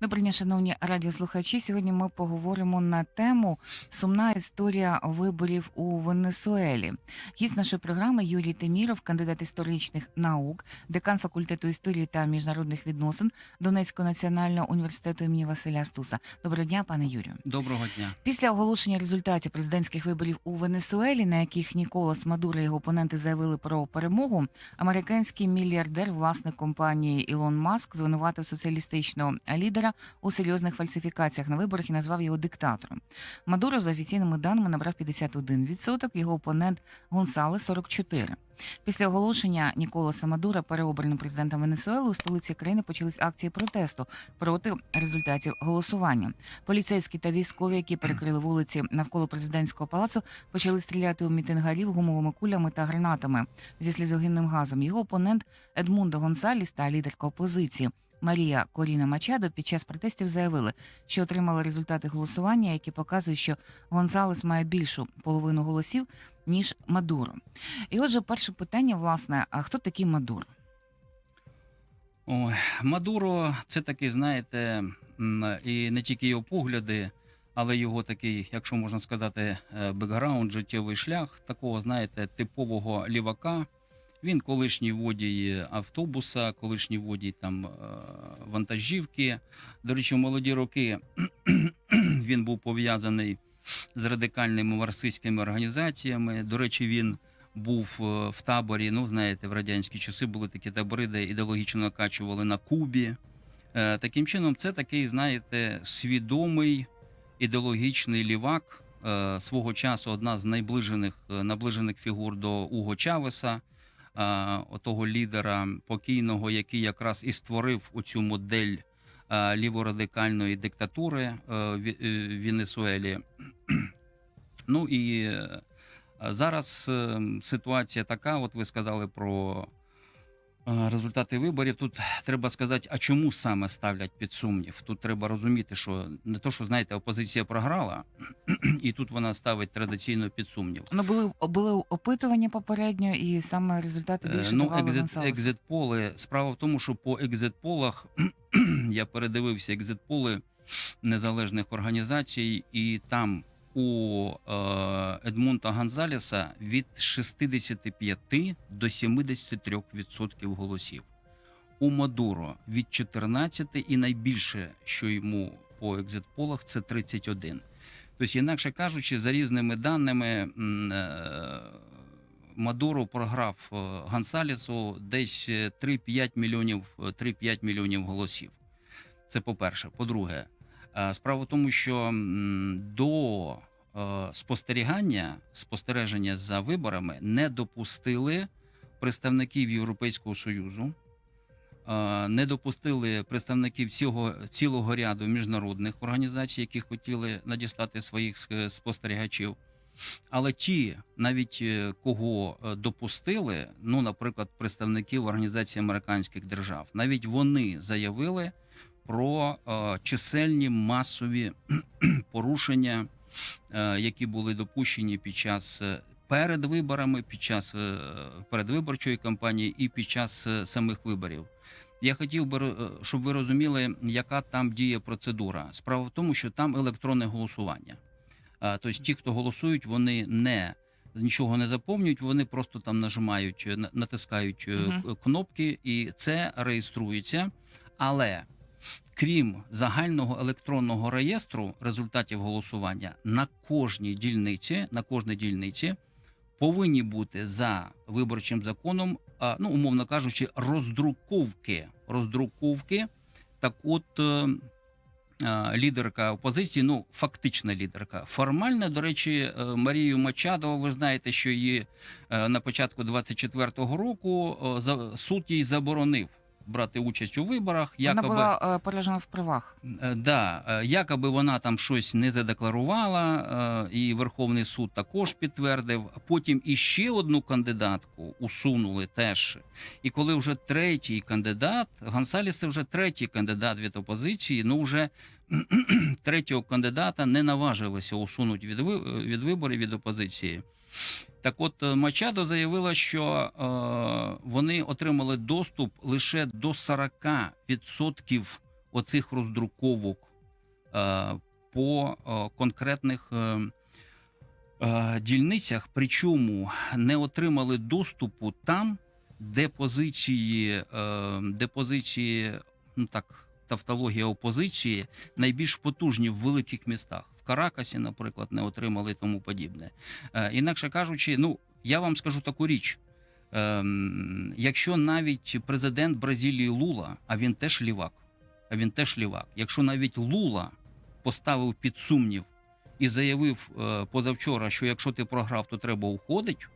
Добрий день, шановні радіослухачі. Сьогодні ми поговоримо на тему Сумна історія виборів у Венесуелі. Гість нашої програми Юрій Теміров, кандидат історичних наук, декан факультету історії та міжнародних відносин Донецького національного університету імені Василя Стуса. Доброго дня, пане Юрію. Доброго дня. Після оголошення результатів президентських виборів у Венесуелі, на яких Ніколас Мадуро і його опоненти заявили про перемогу, американський мільярдер, власник компанії Ілон Маск, звинуватив соціалістичного лідера у серйозних фальсифікаціях на виборах і назвав його диктатором. Мадуро за офіційними даними набрав 51%, його опонент Гонсалес 44%. Після оголошення Ніколаса Мадура переобраним президентом Венесуели у столиці країни почались акції протесту проти результатів голосування. Поліцейські та військові, які перекрили вулиці навколо президентського палацу, почали стріляти у мітингарів гумовими кулями та гранатами зі слізогінним газом. Його опонент Едмундо Гонсаліс та лідерка опозиції. Марія Коріна Мачадо під час протестів заявили, що отримали результати голосування, які показують, що Гонсалес має більшу половину голосів ніж Мадуро. І отже, перше питання, власне, а хто такий Мадуро? Ой, Мадуро це такий, знаєте, і не тільки його погляди, але його такий, якщо можна сказати, е, бекграунд, життєвий шлях такого, знаєте, типового лівака. Він колишній водій автобуса, колишній водій там е, вантажівки. До речі, в молоді роки він був пов'язаний з радикальними марксистськими організаціями. До речі, він був е, в таборі. Ну, знаєте, в радянські часи були такі табори, де ідеологічно накачували на Кубі. Е, Таким чином, це такий, знаєте, свідомий ідеологічний лівак. Свого часу одна з найближених наближених фігур до Уго Чавеса, отого лідера покійного, який якраз і створив оцю модель е, ліворадикальної диктатури е, в е, Венесуелі. Ну і е, зараз е, ситуація така: от ви сказали про е, результати виборів. Тут треба сказати, а чому саме ставлять під сумнів? Тут треба розуміти, що не то, що знаєте, опозиція програла, і тут вона ставить традиційно під сумнів. Ну були були опитування попередньо, і саме результати Е, більше Ну, давали екзит, екзит-поли. Справа в тому, що по екзит-полах я передивився екзит-поли незалежних організацій, і там у е, Едмунта Гонзалеса від 65 до 73% голосів. У Мадуро від 14 і найбільше, що йому по екзит-полах, це 31. Тобто, інакше кажучи, за різними даними, е, Мадуро програв е, десь е, 3-5 мільйонів, е, 3-5 мільйонів голосів. Це по-перше. По-друге, е, справа в тому, що до спостерігання, спостереження за виборами не допустили представників Європейського Союзу, е, не допустили представників цього цілого ряду міжнародних організацій, які хотіли надіслати своїх спостерігачів. Але ті, навіть е, кого е, допустили, ну, наприклад, представників Організації американських держав, навіть вони заявили про е, чисельні масові порушення, е, які були допущені під час е, перед виборами, під час е, передвиборчої кампанії і під час е, самих виборів. Я хотів би, е, щоб ви розуміли, яка там діє процедура. Справа в тому, що там електронне голосування. Тобто ті, хто голосують, вони не нічого не заповнюють, вони просто там нажимають, е, натискають е, к- кнопки, і це реєструється. Але крім загального електронного реєстру результатів голосування, на кожній дільниці, на кожній дільниці повинні бути за виборчим законом, ну умовно кажучи, роздруковки. Роздруковки. Так, от. е, е, Лідерка опозиції, ну фактична лідерка. Формально, до речі, е, Марію Мачадову, ви знаєте, що її на початку 24-го року суд їй заборонив брати участь у виборах. Вона Якоби була е, поражена в правах. Е, Да, е, якоби вона там щось не задекларувала, і Верховний суд також підтвердив. Потім іще одну кандидатку усунули теж. І коли вже третій кандидат, Гонсаліс це вже третій кандидат від опозиції, ну вже третього кандидата не наважилися усунути від, від виборів від опозиції. Так от е, Мачадо заявила, що е, вони отримали доступ лише до 40% оцих роздруковок е, по е, конкретних е, е, дільницях, причому не отримали доступу там, де позиції, е, де позиції, ну так, тавтологія опозиції найбільш потужні в великих містах. В Каракасі, наприклад, не отримали тому подібне. Е, інакше кажучи, ну я вам скажу таку річ. Ем, якщо навіть президент Бразилії Лула, а він теж лівак, а він теж лівак, якщо навіть Лула поставив під сумнів і заявив е, позавчора, що якщо ти програв, то треба уходити.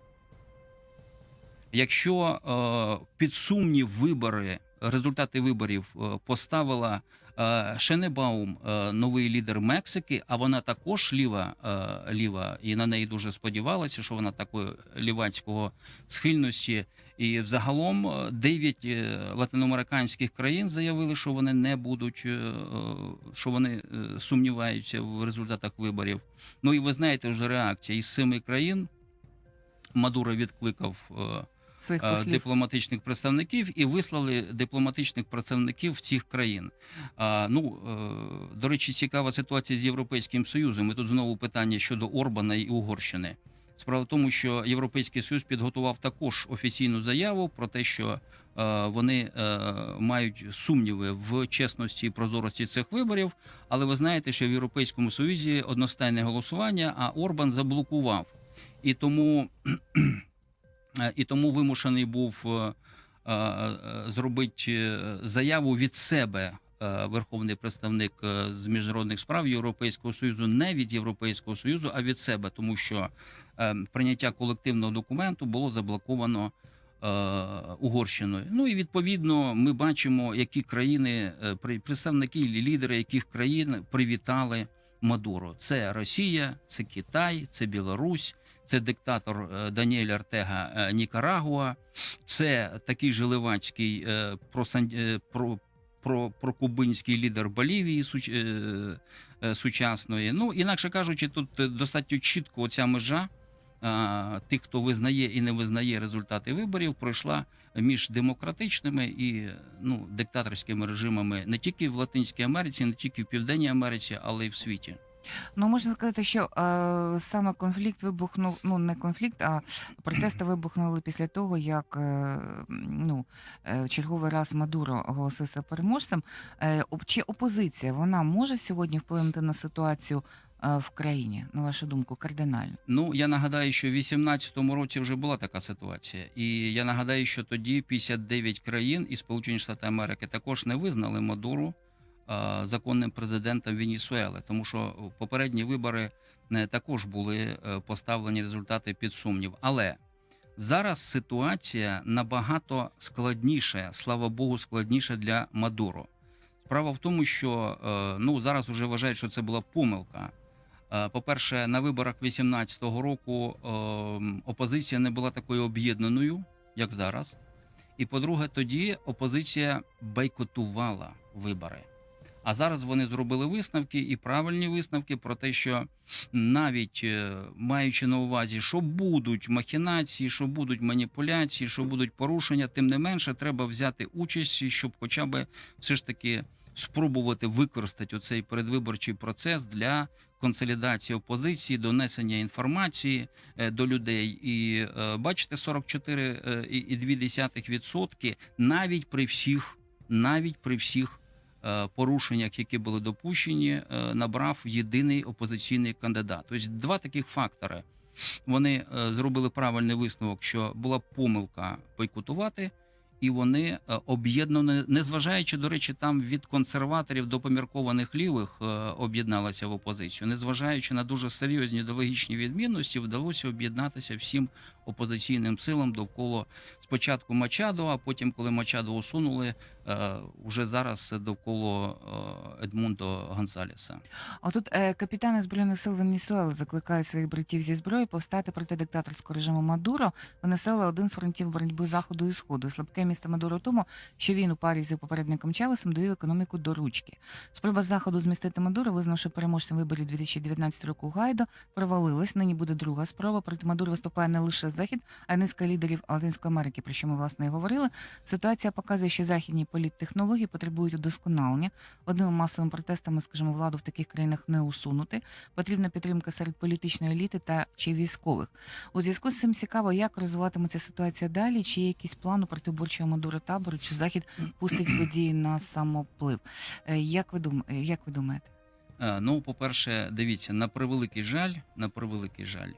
Якщо е, під сумнів вибори, результати виборів е, поставила е, Шенебаум, е, новий лідер Мексики, а вона також ліва, ліва, і на неї дуже сподівалася, що вона такої лівацького схильності. І взагалом дев'ять латиноамериканських країн заявили, що вони не будуть, що вони сумніваються в результатах виборів. Ну і ви знаєте вже реакція із семи країн. Мадуро відкликав Своїх е, послів. дипломатичних представників і вислали дипломатичних представників цих країн. А, ну е, до речі, цікава ситуація з Європейським Союзом. І тут знову питання щодо Орбана і Угорщини. Справа в тому, що Європейський Союз підготував також офіційну заяву про те, що е, вони е, мають сумніви в чесності і прозорості цих виборів. Але ви знаєте, що в Європейському Союзі одностайне голосування, а Орбан заблокував. І тому, і тому вимушений був е, е, е, зробити е, заяву від себе. е, Верховний представник е, з міжнародних справ Європейського союзу не від Європейського союзу, а від себе, тому що е, прийняття колективного документу було заблоковано е, Угорщиною. Ну і відповідно ми бачимо, які країни е, представники лідери яких країн привітали Мадуро. Це Росія, це Китай, це Білорусь, це диктатор е, Даніель Артега е, Нікарагуа, це такий же левацький е, про, про, прокубинський лідер Болівії суч, сучасної. Ну, інакше кажучи, тут достатньо чітко ця межа тих, хто визнає і не визнає результати виборів, пройшла між демократичними і ну, диктаторськими режимами не тільки в Латинській Америці, не тільки в Південній Америці, але й в світі. Ну можна сказати, що е, саме конфлікт вибухнув. Ну не конфлікт, а протести вибухнули після того, як е, ну е, черговий раз Мадуро оголосився переможцем. Е, чи опозиція вона може сьогодні вплинути на ситуацію е, в країні? На вашу думку, кардинально? Ну я нагадаю, що в 18-му році вже була така ситуація, і я нагадаю, що тоді 59 країн і Сполучені Штати Америки також не визнали Мадуру законним президентом Венесуели, тому що попередні вибори е, також були е, поставлені результати під сумнів. Але зараз ситуація набагато складніша, слава Богу, складніша для Мадуро. Справа в тому, що е, ну зараз вже вважають, що це була помилка. Е, По-перше, на виборах 18-го року опозиція не була такою об'єднаною, як зараз. І по-друге, тоді опозиція бойкотувала вибори. А зараз вони зробили висновки і правильні висновки про те, що навіть е, маючи на увазі, що будуть махінації, що будуть маніпуляції, що будуть порушення, тим не менше треба взяти участь, щоб хоча б все ж таки спробувати використати оцей передвиборчий процес для консолідації опозиції, донесення інформації е, до людей. І е, бачите, 44,2% навіть при всіх, навіть при всіх порушеннях, які були допущені, е, набрав єдиний опозиційний кандидат. Тобто два таких фактори. Вони е, зробили правильний висновок, що була помилка бойкотувати, і вони е, об'єднані, незважаючи, до речі, там від консерваторів до поміркованих лівих е, об'єдналася в опозицію. Незважаючи на дуже серйозні ідеологічні відмінності, вдалося об'єднатися всім опозиційним силам довкола спочатку Мачадо, а потім, коли Мачадо усунули, е, вже зараз довкола Едмундо Гонсалеса. Отут е, капітани збройних сил Венесуели закликають своїх братів зі зброї повстати проти диктаторського режиму Мадуро. Венесуела один з фронтів боротьби заходу і сходу. Слабке місце Мадуро тому, що він у парі з попередником Чавесом довів економіку до ручки. Спроба заходу змістити Мадуро, визнавши переможцем виборів 2019 року Гайдо, провалилась. Нині буде друга спроба. Проти Мадуро виступає не лише захід, а й низка лідерів Латинської Америки, про що ми власне і говорили. Ситуація показує, що західні політтехнології потребують удосконалення. Одними масовими протестами, скажімо, владу в таких країнах не усунути. Потрібна підтримка серед політичної еліти та чи військових. У зв'язку з цим цікаво, як розвиватиметься ситуація далі, чи є якийсь план у протиборчого Мадуро табору, чи захід пустить події на самоплив. Е, Як ви дум... е, як ви думаєте? Е, Ну, по-перше, дивіться, на превеликий жаль, на превеликий жаль.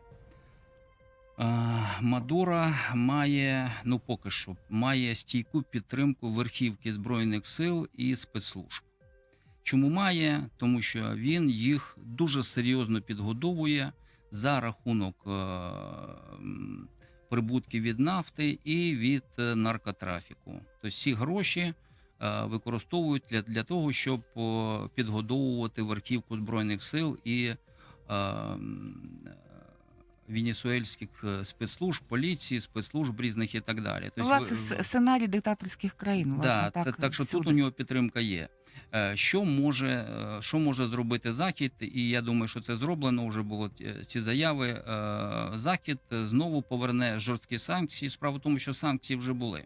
Мадура має, ну поки що, має стійку підтримку верхівки Збройних сил і спецслужб. Чому має? Тому що він їх дуже серйозно підгодовує за рахунок е, прибутків від нафти і від е, наркотрафіку. Тобто ці гроші е, використовують для, для того, щоб підгодовувати верхівку збройних сил і венесуельських е, спецслужб, поліції, спецслужб різних і так далі. Тобто, Власне, сценарій диктаторських країн. Да, так, та- так що тут у нього підтримка є. Е, Що може, е, що може зробити Захід? І я думаю, що це зроблено. Вже було ці заяви. Е, Захід знову поверне жорсткі санкції. Справа в тому, що санкції вже були.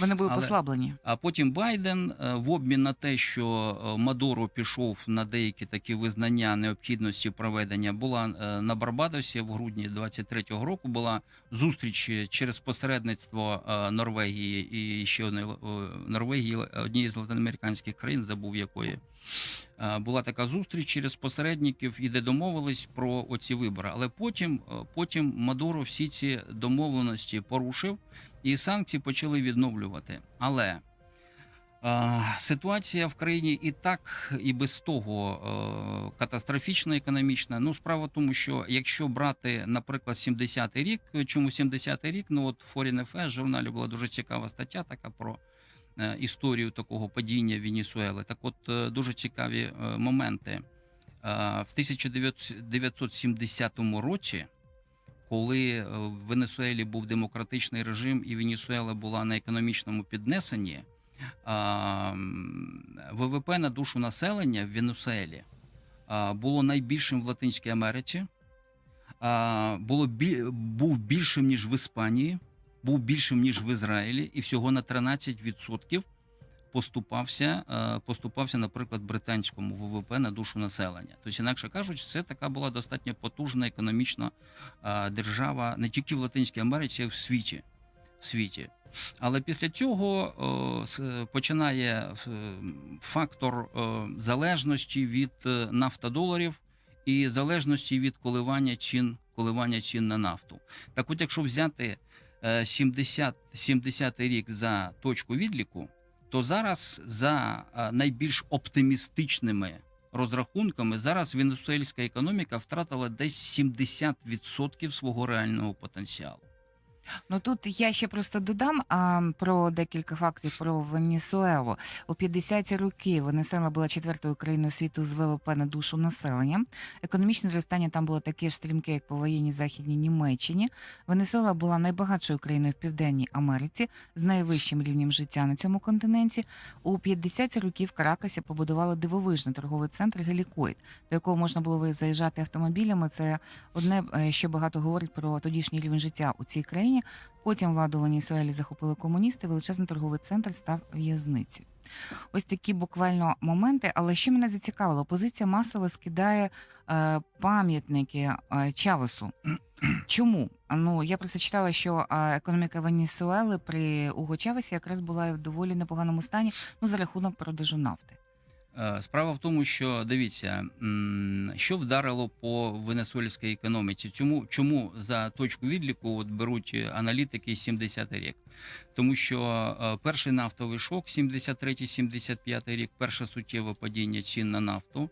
Вони були але- послаблені. А потім Байден е, в обмін на те, що е, Мадуро пішов на деякі такі визнання необхідності проведення, була е, на Барбадосі в грудні 23-го року. Була зустріч через посередництво Норвегії і ще одної е, Норвегії, однієї з латиноамериканських країн, забув якої. Е, Була така зустріч через посередників, і де домовились про оці вибори. Але потім, е, потім Мадуро всі ці домовленості порушив і санкції почали відновлювати. Але е, ситуація в країні і так, і без того е, катастрофічна економічна. Ну, справа в тому, що якщо брати, наприклад, 70-й рік, чому 70-й рік? Ну от Foreign Affairs журналі була дуже цікава стаття така про. Е, Історію такого падіння Венесуели. Так, от е, дуже цікаві е, моменти. В 1970 році коли в Венесуелі був демократичний режим і Венесуела була на економічному піднесенні, ВВП на душу населення в Венесуелі було найбільшим в Латинській Америці, було був більшим ніж в Іспанії, був більшим ніж в Ізраїлі, і всього на 13% поступався, е, поступався, наприклад, британському ВВП на душу населення. Тобто, інакше кажучи, це така була достатньо потужна економічна е, держава не тільки в Латинській Америці, а й в світі. В світі. Але після цього е, починає фактор залежності від нафтодоларів і залежності від коливання цін, коливання цін на нафту. Так, от, якщо взяти 70, 70 рік за точку відліку, то зараз за е, найбільш оптимістичними розрахунками зараз венесуельська економіка втратила десь 70% свого реального потенціалу. Ну тут я ще просто додам а, про декілька фактів про Венесуелу. У 50-ті роки Венесуела була четвертою країною світу з ВВП на душу населення. Економічне зростання там було таке ж стрімке, як по воєнній західній Німеччині. Венесуела була найбагатшою країною в Південній Америці з найвищим рівнем життя на цьому континенті. У 50-ті роки в Каракасі побудували дивовижний торговий центр Гелікоїд, до якого можна було заїжджати автомобілями. Це одне, е, що багато говорить про тодішній рівень життя у цій країні. Потім владу Венесуелі захопили комуністи. Величезний торговий центр став в'язницею. Ось такі буквально моменти. Але що мене зацікавило, опозиція масово скидає е, пам'ятники е, Чавесу. Чому? Ну я просто читала, що е, економіка Венесуели при Уго Чавесі якраз була в доволі непоганому стані. Ну за рахунок продажу нафти. Е, Справа в тому, що дивіться, що вдарило по венесуельській економіці. Чому, чому за точку відліку от беруть е, аналітики 70-й рік? Тому що е, перший нафтовий шок, 73-75 рік, перше суттєве падіння цін на нафту.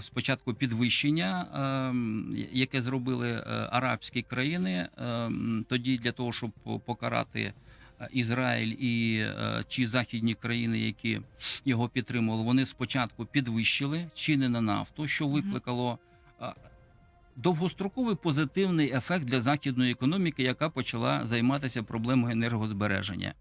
Спочатку підвищення, яке зробили арабські країни, тоді для того, щоб покарати Ізраїль і е, ті західні країни, які його підтримували, вони спочатку підвищили ціни на нафту, що викликало е, довгостроковий позитивний ефект для західної економіки, яка почала займатися проблемою енергозбереження.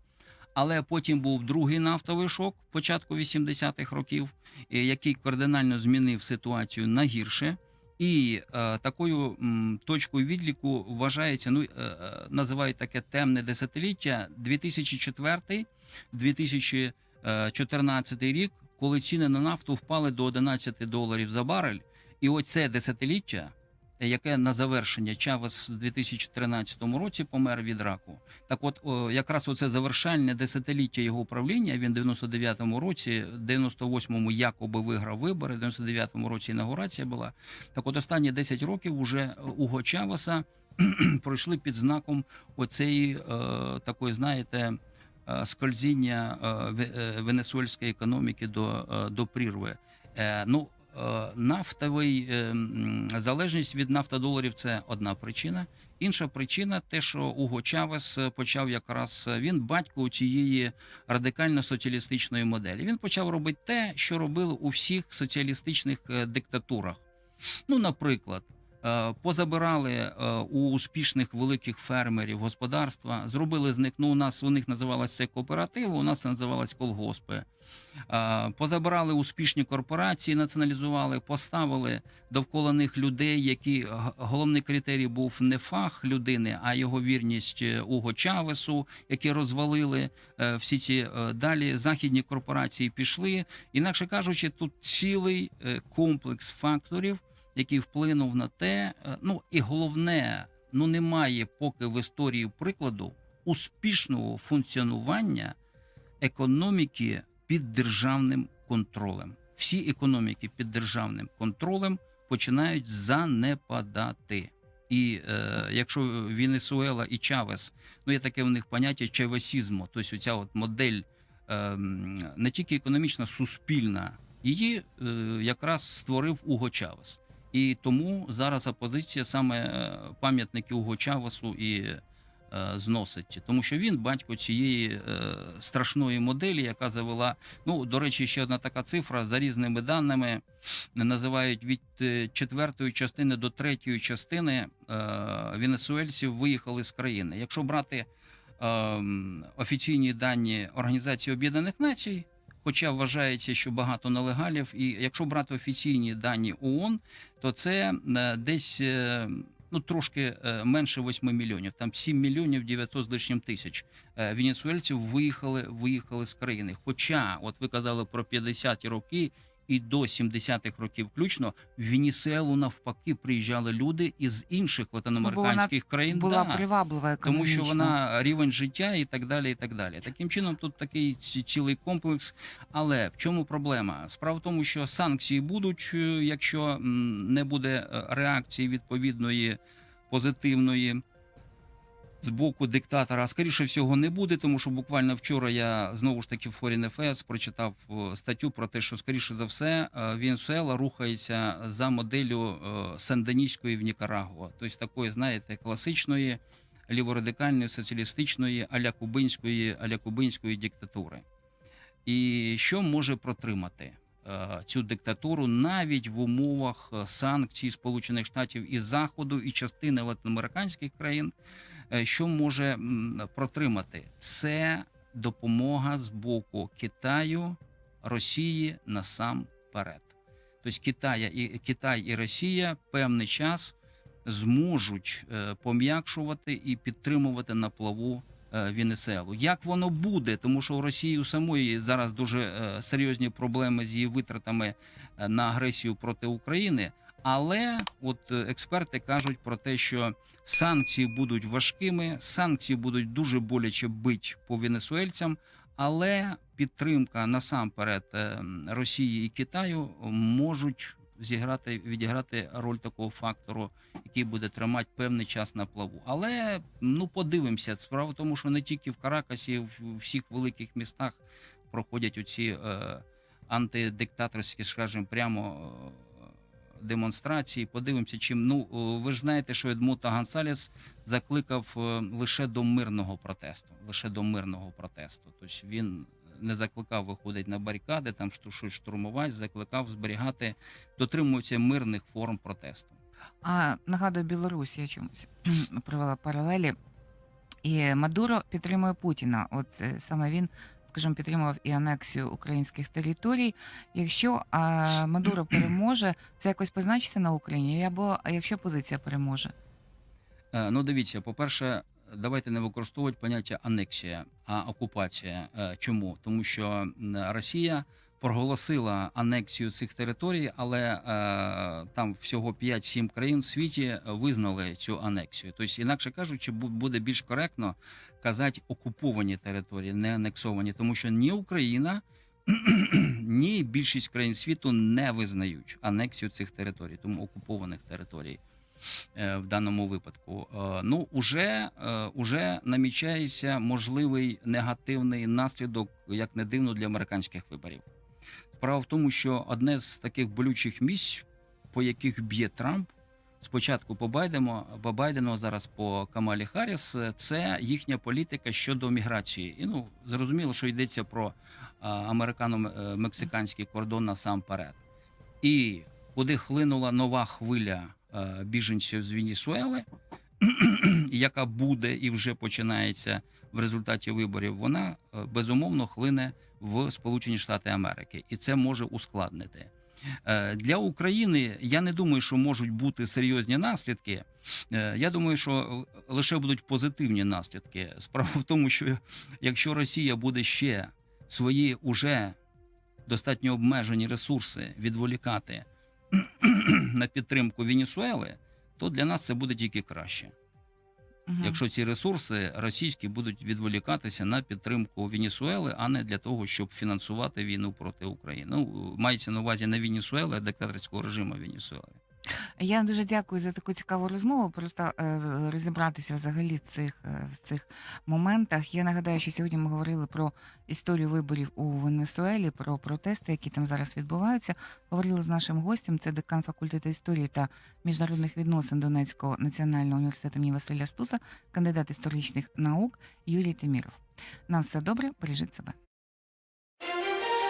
Але потім був другий нафтовий шок початку 80-х років, е, який кардинально змінив ситуацію на гірше. І е, такою м, точкою відліку вважається, ну е, е, називають таке темне десятиліття 2004 2014 рік, коли ціни на нафту впали до 11 доларів за барель. І оце десятиліття, е, яке на завершення Чавес в 2013 році помер від раку. Так, от якраз оце завершальне десятиліття його управління. Він в 99-му році, 98-му якоби виграв вибори. В 99-му році інаугурація була. Так, от останні 10 років уже Уго Чавеса пройшли під знаком оцеї е, такої, знаєте. е, Скользіння е, ве- венесуельської економіки до, до прірви. Ну, нафтовий е, залежність від нафтодоларів це одна причина. Інша причина те, що Уго Чавес е, почав якраз е, він батько цієї радикально-соціалістичної моделі. Він почав робити те, що робили у всіх соціалістичних е, диктатурах. Ну, наприклад, е, позабирали е, у успішних великих фермерів господарства, зробили з них. Ну, у нас у них називалося це кооперативи, у нас це називалось колгоспи. Е, Позабирали успішні корпорації, націоналізували, поставили довкола них людей, які головний критерій був не фах людини, а його вірність е, Уго Чавесу, які розвалили е, всі ці е, далі західні корпорації пішли. Інакше кажучи, тут цілий е, комплекс факторів, який вплинув на те. е, Ну і головне, ну немає поки в історії прикладу успішного функціонування економіки під державним контролем. Всі економіки під державним контролем починають занепадати. І е, якщо Венесуела і Чавес, ну є таке в них поняття чавесізму, тобто ця от модель е, не тільки економічна, суспільна, її е, якраз створив Уго Чавес. І тому зараз опозиція саме е, пам'ятники Уго і е, зносить, тому що він батько цієї е, страшної моделі, яка завела. Ну до речі, ще одна така цифра за різними даними називають від е, четвертої частини до третьої частини е, венесуельців виїхали з країни. Якщо брати е, офіційні дані Організації Об'єднаних Націй. Хоча вважається, що багато нелегалів, і якщо брати офіційні дані ООН, то це е, десь е, ну трошки е, менше 8 мільйонів. Там 7 мільйонів 900 з лишнім тисяч венесуельців виїхали, виїхали з країни. Хоча, от ви казали про 50-ті роки. І до 70-х років включно в Венесуелу навпаки приїжджали люди із інших латиноамериканських країн. Була да. приваблива Тому що вона рівень життя і так далі. і так далі. Таким чином, тут такий цілий комплекс. Але в чому проблема? Справа в тому, що санкції будуть, е, якщо не буде е, реакції відповідної позитивної. З боку диктатора, скоріше всього не буде, тому що буквально вчора я знову ж таки в Foreign Affairs прочитав е, статтю про те, що скоріше за все е, Венесуела рухається за моделлю е, сандиністської в Нікарагуа, тобто такої, знаєте, класичної ліворадикальної соціалістичної аля кубинської аля кубинської диктатури. І що може протримати цю диктатуру навіть в умовах санкцій Сполучених Штатів і Заходу і частини латиноамериканських країн, що може протримати? Це допомога з боку Китаю, Росії насамперед. Тобто Китай і Китай і Росія певний час зможуть е, пом'якшувати і підтримувати на плаву е, Венесуелу. Як воно буде? Тому що у Росії у самої зараз дуже е, серйозні проблеми з її витратами е, на агресію проти України. Але от е, експерти кажуть про те, що санкції будуть важкими, санкції будуть дуже боляче бить по венесуельцям, але підтримка насамперед е, Росії і Китаю можуть зіграти відіграти роль такого фактору, який буде тримати певний час на плаву. Але ну подивимося. Справа в тому, що не тільки в Каракасі, в всіх великих містах проходять оці е, антидиктаторські, скажімо, прямо. Е, демонстрації. Подивимося, чим ну ви ж знаєте, що Едмута Гонсалес закликав е, лише до мирного протесту. Лише до мирного протесту. Тобто він не закликав виходити на барикади, там щось штурмувати, закликав зберігати, дотримуватися мирних форм протесту. А нагадую, Білорусь я чомусь привела паралелі. І Мадуро підтримує Путіна. От е, саме він, скажімо, підтримував і анексію українських територій. Якщо а, Мадуро переможе, це якось позначиться на Україні, або а якщо позиція переможе. Е, Ну, дивіться, по-перше, давайте не використовувати поняття анексія, а окупація. Е, Чому? Тому що Росія проголосила анексію цих територій, але е, там всього 5-7 країн в світі визнали цю анексію. Тобто, інакше кажучи, бу- буде більш коректно казати окуповані території, не анексовані, тому що ні Україна. Ні, більшість країн світу не визнають анексію цих територій, тому окупованих територій е, в даному випадку. Е, Ну, уже, е, уже намічається можливий негативний наслідок, як не дивно, для американських виборів. Справа в тому, що одне з таких болючих місць, по яких б'є Трамп, спочатку по Байдену, по Байдену, а зараз по Камалі Харріс, це їхня політика щодо міграції. І ну зрозуміло, що йдеться про американо-мексиканський кордон насамперед. І куди хлинула нова хвиля біженців з Венесуели, яка буде і вже починається в результаті виборів, вона безумовно хлине в Сполучені Штати Америки, і це може ускладнити. Е, Для України я не думаю, що можуть бути серйозні наслідки. Е, Я думаю, що лише будуть позитивні наслідки. Справа в тому, що якщо Росія буде ще свої уже достатньо обмежені ресурси відволікати на підтримку Венесуели, то для нас це буде тільки краще. Мгм. Якщо ці ресурси російські будуть відволікатися на підтримку Венесуели, а не для того, щоб фінансувати війну проти України. Ну мається на увазі не Венесуели, а диктаторського режиму Венесуели. Я дуже дякую за таку цікаву розмову. Просто е, розібратися взагалі в цих, е, в цих моментах. Я нагадаю, що сьогодні ми говорили про історію виборів у Венесуелі, про протести, які там зараз відбуваються. Говорили з нашим гостем. Це декан факультету історії та міжнародних відносин Донецького національного університету імені Василя Стуса, кандидат історичних наук Юрій Тиміров. На все добре, бережіть себе.